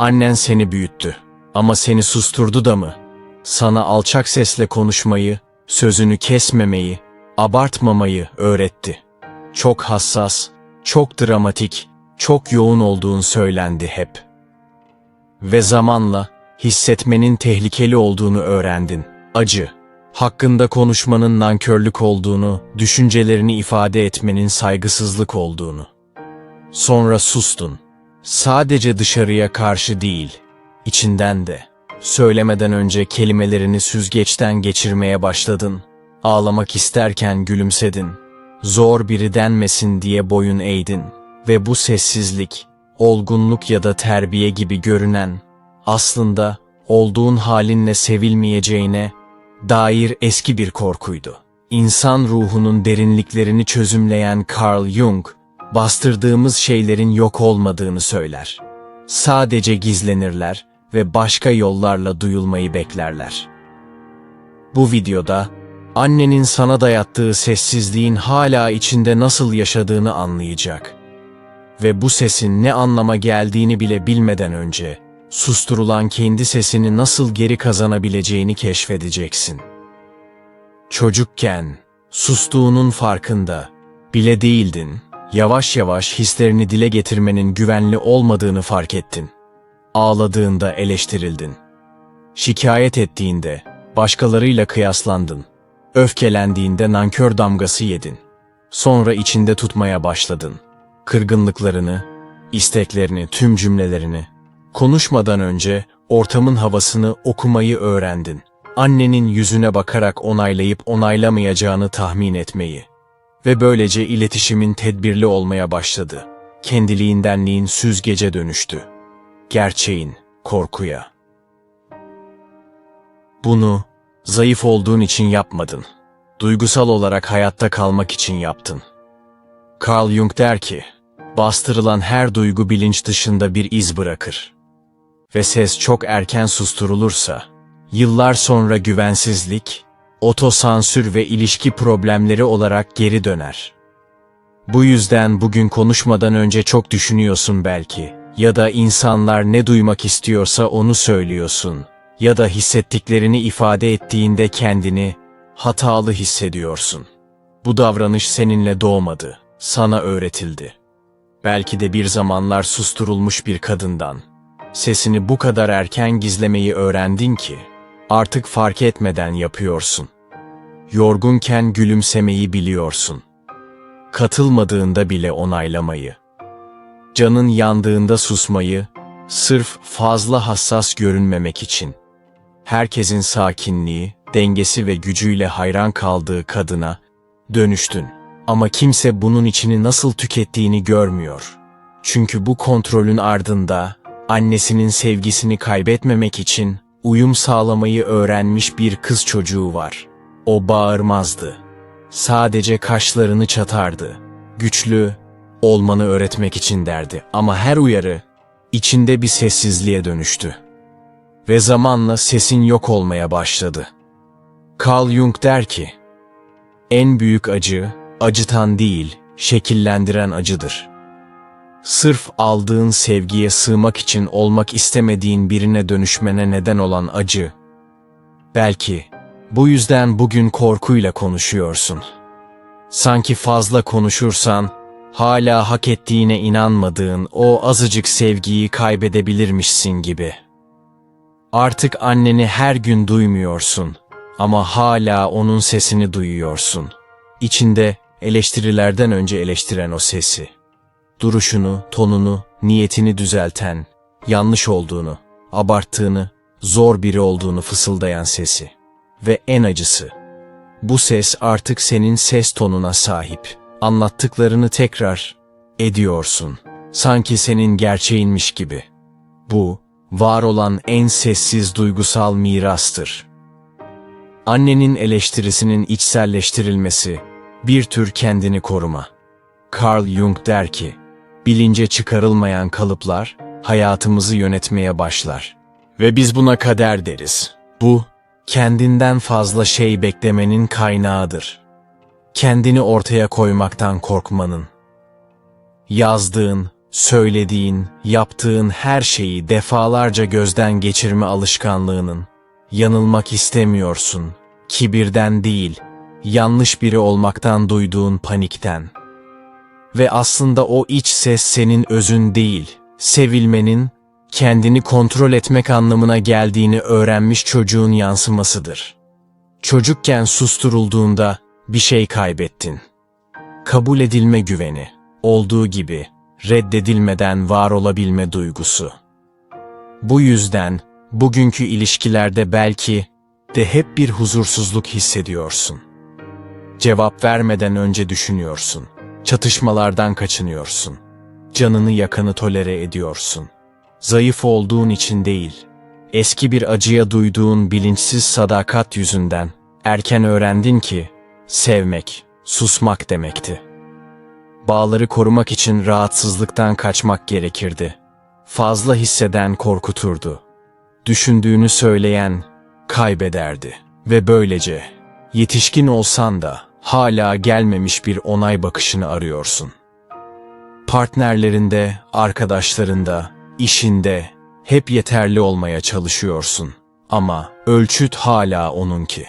Annen seni büyüttü. Ama seni susturdu da mı? Sana alçak sesle konuşmayı, sözünü kesmemeyi, abartmamayı öğretti. Çok hassas, çok dramatik, çok yoğun olduğun söylendi hep. Ve zamanla hissetmenin tehlikeli olduğunu öğrendin. Acı, hakkında konuşmanın nankörlük olduğunu, düşüncelerini ifade etmenin saygısızlık olduğunu. Sonra sustun. Sadece dışarıya karşı değil, içinden de. Söylemeden önce kelimelerini süzgeçten geçirmeye başladın. Ağlamak isterken gülümsedin. Zor biri denmesin diye boyun eğdin. Ve bu sessizlik, olgunluk ya da terbiye gibi görünen, aslında olduğun halinle sevilmeyeceğine dair eski bir korkuydu. İnsan ruhunun derinliklerini çözümleyen Carl Jung, bastırdığımız şeylerin yok olmadığını söyler. Sadece gizlenirler ve başka yollarla duyulmayı beklerler. Bu videoda annenin sana dayattığı sessizliğin hala içinde nasıl yaşadığını anlayacak ve bu sesin ne anlama geldiğini bile bilmeden önce susturulan kendi sesini nasıl geri kazanabileceğini keşfedeceksin. Çocukken sustuğunun farkında bile değildin. Yavaş yavaş hislerini dile getirmenin güvenli olmadığını fark ettin. Ağladığında eleştirildin. Şikayet ettiğinde başkalarıyla kıyaslandın. Öfkelendiğinde nankör damgası yedin. Sonra içinde tutmaya başladın. Kırgınlıklarını, isteklerini, tüm cümlelerini. Konuşmadan önce ortamın havasını okumayı öğrendin. Annenin yüzüne bakarak onaylayıp onaylamayacağını tahmin etmeyi ve böylece iletişimin tedbirli olmaya başladı. Kendiliğindenliğin süzgece dönüştü. Gerçeğin korkuya. Bunu zayıf olduğun için yapmadın. Duygusal olarak hayatta kalmak için yaptın. Carl Jung der ki, bastırılan her duygu bilinç dışında bir iz bırakır. Ve ses çok erken susturulursa, yıllar sonra güvensizlik, otosansür ve ilişki problemleri olarak geri döner. Bu yüzden bugün konuşmadan önce çok düşünüyorsun belki ya da insanlar ne duymak istiyorsa onu söylüyorsun ya da hissettiklerini ifade ettiğinde kendini hatalı hissediyorsun. Bu davranış seninle doğmadı, sana öğretildi. Belki de bir zamanlar susturulmuş bir kadından. Sesini bu kadar erken gizlemeyi öğrendin ki artık fark etmeden yapıyorsun. Yorgunken gülümsemeyi biliyorsun. Katılmadığında bile onaylamayı. Canın yandığında susmayı, sırf fazla hassas görünmemek için. Herkesin sakinliği, dengesi ve gücüyle hayran kaldığı kadına dönüştün. Ama kimse bunun içini nasıl tükettiğini görmüyor. Çünkü bu kontrolün ardında annesinin sevgisini kaybetmemek için uyum sağlamayı öğrenmiş bir kız çocuğu var. O bağırmazdı. Sadece kaşlarını çatardı. Güçlü olmanı öğretmek için derdi ama her uyarı içinde bir sessizliğe dönüştü. Ve zamanla sesin yok olmaya başladı. Carl Jung der ki, en büyük acı, acıtan değil, şekillendiren acıdır. Sırf aldığın sevgiye sığmak için olmak istemediğin birine dönüşmene neden olan acı. Belki bu yüzden bugün korkuyla konuşuyorsun. Sanki fazla konuşursan, hala hak ettiğine inanmadığın o azıcık sevgiyi kaybedebilirmişsin gibi. Artık anneni her gün duymuyorsun ama hala onun sesini duyuyorsun. İçinde eleştirilerden önce eleştiren o sesi. Duruşunu, tonunu, niyetini düzelten, yanlış olduğunu, abarttığını, zor biri olduğunu fısıldayan sesi. Ve en acısı, bu ses artık senin ses tonuna sahip. Anlattıklarını tekrar ediyorsun. Sanki senin gerçeğinmiş gibi. Bu, var olan en sessiz duygusal mirastır. Annenin eleştirisinin içselleştirilmesi, bir tür kendini koruma. Carl Jung der ki, bilince çıkarılmayan kalıplar hayatımızı yönetmeye başlar. Ve biz buna kader deriz. Bu, kendinden fazla şey beklemenin kaynağıdır. Kendini ortaya koymaktan korkmanın. Yazdığın, söylediğin, yaptığın her şeyi defalarca gözden geçirme alışkanlığının. Yanılmak istemiyorsun. Kibirden değil, yanlış biri olmaktan duyduğun panikten. Ve aslında o iç ses senin özün değil, sevilmenin, kendini kontrol etmek anlamına geldiğini öğrenmiş çocuğun yansımasıdır. Çocukken susturulduğunda bir şey kaybettin. Kabul edilme güveni, olduğu gibi reddedilmeden var olabilme duygusu. Bu yüzden bugünkü ilişkilerde belki de hep bir huzursuzluk hissediyorsun. Cevap vermeden önce düşünüyorsun. Çatışmalardan kaçınıyorsun. Canını yakanı tolere ediyorsun. Zayıf olduğun için değil, eski bir acıya duyduğun bilinçsiz sadakat yüzünden erken öğrendin ki sevmek, susmak demekti. Bağları korumak için rahatsızlıktan kaçmak gerekirdi. Fazla hisseden korkuturdu. Düşündüğünü söyleyen kaybederdi ve böylece yetişkin olsan da hala gelmemiş bir onay bakışını arıyorsun. Partnerlerinde, arkadaşlarında, işinde hep yeterli olmaya çalışıyorsun ama ölçüt hala onunki.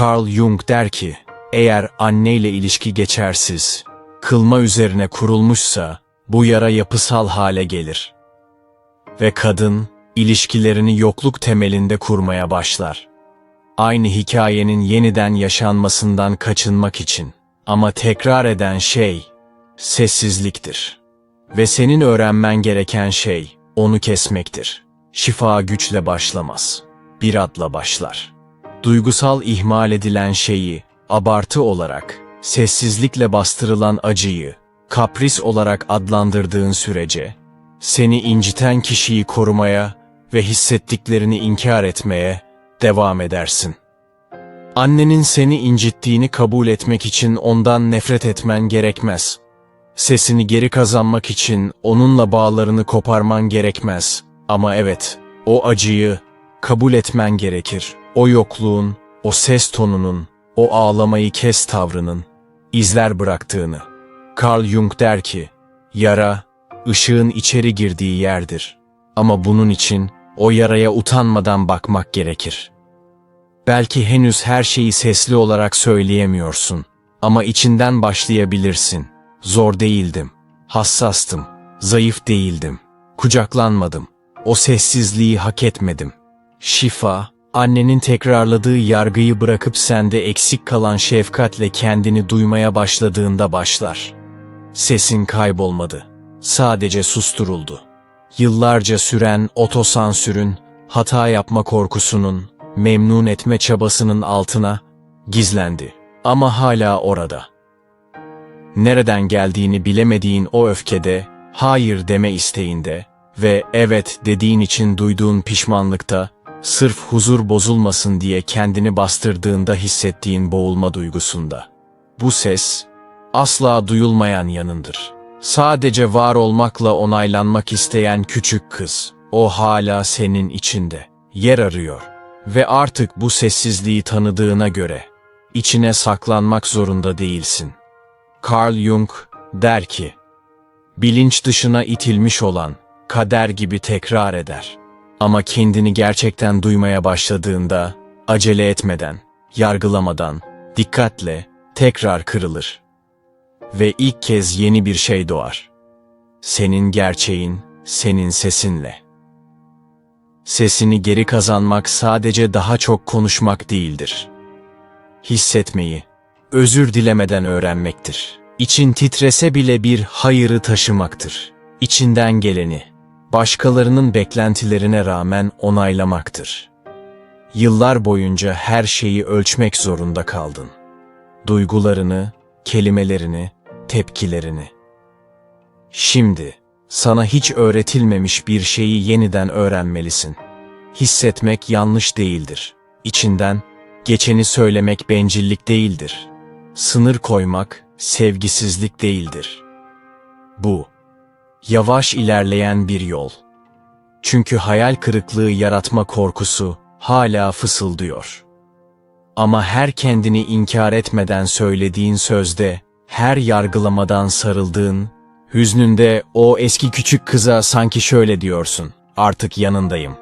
Carl Jung der ki, eğer anneyle ilişki geçersiz, kılma üzerine kurulmuşsa bu yara yapısal hale gelir. Ve kadın ilişkilerini yokluk temelinde kurmaya başlar. Aynı hikayenin yeniden yaşanmasından kaçınmak için. Ama tekrar eden şey sessizliktir. Ve senin öğrenmen gereken şey onu kesmektir. Şifa güçle başlamaz. Bir adla başlar. Duygusal ihmal edilen şeyi abartı olarak, sessizlikle bastırılan acıyı kapris olarak adlandırdığın sürece seni inciten kişiyi korumaya ve hissettiklerini inkar etmeye devam edersin. Annenin seni incittiğini kabul etmek için ondan nefret etmen gerekmez. Sesini geri kazanmak için onunla bağlarını koparman gerekmez. Ama evet, o acıyı kabul etmen gerekir. O yokluğun, o ses tonunun, o ağlamayı kes tavrının izler bıraktığını. Carl Jung der ki, yara, ışığın içeri girdiği yerdir. Ama bunun için o yaraya utanmadan bakmak gerekir. Belki henüz her şeyi sesli olarak söyleyemiyorsun ama içinden başlayabilirsin. Zor değildim, hassastım, zayıf değildim, kucaklanmadım. O sessizliği hak etmedim. Şifa, annenin tekrarladığı yargıyı bırakıp sende eksik kalan şefkatle kendini duymaya başladığında başlar. Sesin kaybolmadı. Sadece susturuldu. Yıllarca süren otosansürün, hata yapma korkusunun, memnun etme çabasının altına gizlendi. Ama hala orada. Nereden geldiğini bilemediğin o öfkede, hayır deme isteğinde ve evet dediğin için duyduğun pişmanlıkta, sırf huzur bozulmasın diye kendini bastırdığında hissettiğin boğulma duygusunda. Bu ses, asla duyulmayan yanındır. Sadece var olmakla onaylanmak isteyen küçük kız, o hala senin içinde, yer arıyor. Ve artık bu sessizliği tanıdığına göre, içine saklanmak zorunda değilsin. Carl Jung der ki, bilinç dışına itilmiş olan, kader gibi tekrar eder. Ama kendini gerçekten duymaya başladığında, acele etmeden, yargılamadan, dikkatle, tekrar kırılır. Ve ilk kez yeni bir şey doğar. Senin gerçeğin, senin sesinle. Sesini geri kazanmak sadece daha çok konuşmak değildir. Hissetmeyi, özür dilemeden öğrenmektir. İçin titrese bile bir hayırı taşımaktır. İçinden geleni, başkalarının beklentilerine rağmen onaylamaktır. Yıllar boyunca her şeyi ölçmek zorunda kaldın. Duygularını, kelimelerini, tepkilerini. Şimdi sana hiç öğretilmemiş bir şeyi yeniden öğrenmelisin. Hissetmek yanlış değildir. İçinden geçeni söylemek bencillik değildir. Sınır koymak sevgisizlik değildir. Bu yavaş ilerleyen bir yol. Çünkü hayal kırıklığı yaratma korkusu hala fısıldıyor. Ama her kendini inkar etmeden söylediğin sözde, her yargılamadan sarıldığın Hüznünde o eski küçük kıza sanki şöyle diyorsun. Artık yanındayım.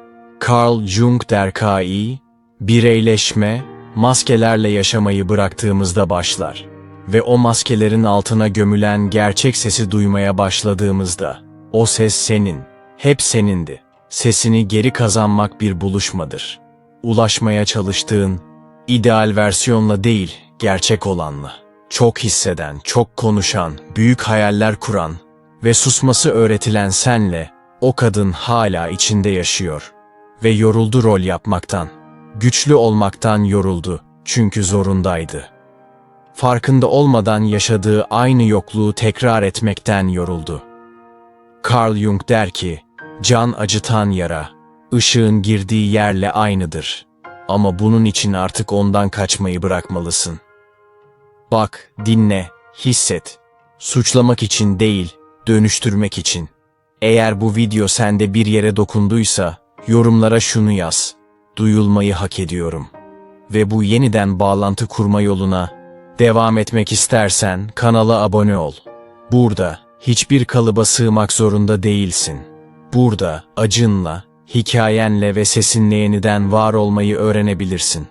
Carl Jung der Ki, bireyleşme, maskelerle yaşamayı bıraktığımızda başlar. Ve o maskelerin altına gömülen gerçek sesi duymaya başladığımızda, o ses senin, hep senindi. Sesini geri kazanmak bir buluşmadır. Ulaşmaya çalıştığın, ideal versiyonla değil, gerçek olanla. Çok hisseden, çok konuşan, büyük hayaller kuran ve susması öğretilen senle, o kadın hala içinde yaşıyor. Ve yoruldu rol yapmaktan. Güçlü olmaktan yoruldu, çünkü zorundaydı. Farkında olmadan yaşadığı aynı yokluğu tekrar etmekten yoruldu. Carl Jung der ki, can acıtan yara, ışığın girdiği yerle aynıdır. Ama bunun için artık ondan kaçmayı bırakmalısın. Bak, dinle, hisset. Suçlamak için değil, dönüştürmek için. Eğer bu video sende bir yere dokunduysa, yorumlara şunu yaz. Duyulmayı hak ediyorum. Ve bu yeniden bağlantı kurma yoluna devam etmek istersen kanala abone ol. Burada hiçbir kalıba sığmak zorunda değilsin. Burada acınla, hikayenle ve sesinle yeniden var olmayı öğrenebilirsin.